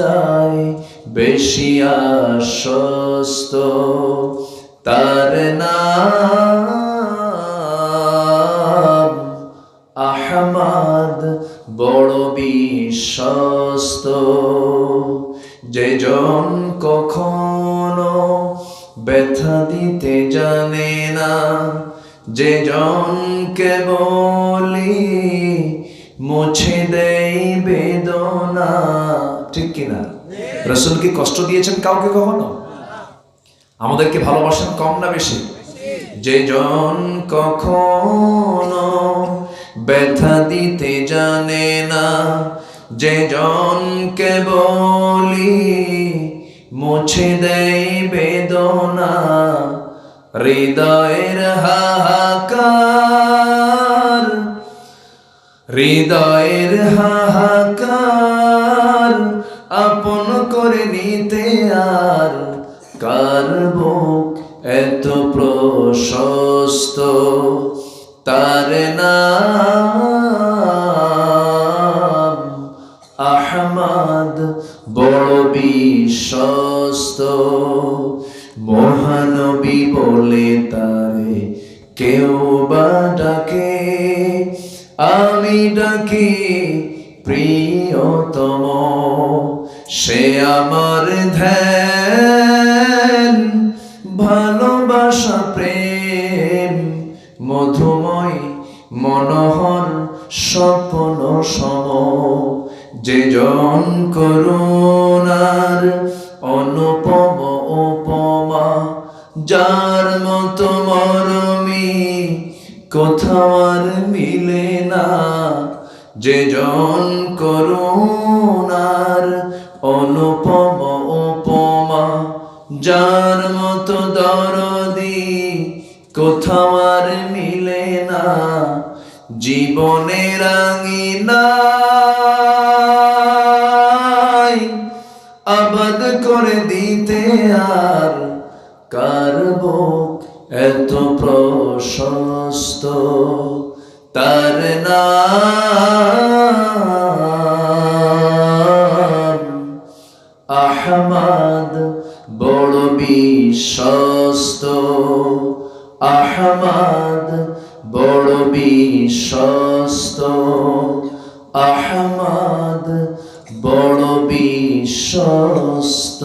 যায়, বেশি আশ্বস্ত তার নাম আহমদ বড় বিশ্বস্ত। যেজন কখনো ব্যথা দিতে জানে না, যে জনকে বলি মুছে দেই বেদনা। ঠিক কিনা? রসুল কি কষ্ট দিয়েছেন কাউকে কখনো? আমাদেরকে ভালোবাসেন কম না বেশি? যে জন কখনো ব্যথা দিতে জানে না, যে জনকে বলি মুছে দেয় বেদনা, হৃদয়ের হাহাকার হৃদয়ের হাহাকার। করে নিতে আর কার বুক এত প্রশস্ত, তার নাম আহমদ বড় বিশ্বস্ত। মহানবী বলে তারে কেউ বা ডাকে, আমি ডাকি প্রিয়তম। সে আমার ধ্যান, ভালোবাসা, প্রেম, মধুময়, মনোহর, স্বপ্ন সম, যে জন করুণার অনুপম উপমা, যার মতো মরমি কোথাও আর মিলে না, যে জন করুণার অনুপম উপমা যার মতো দরদি, কোথাও আর মিলে না জীবনের আঙিনায় আবাদ করে দিতে আর কার বুক এত প্রশস্ত? তার নাম বিশ্বস্ত আহমদ বড় বিশ্বস্ত। আহমদ বড় বিশ্বস্ত।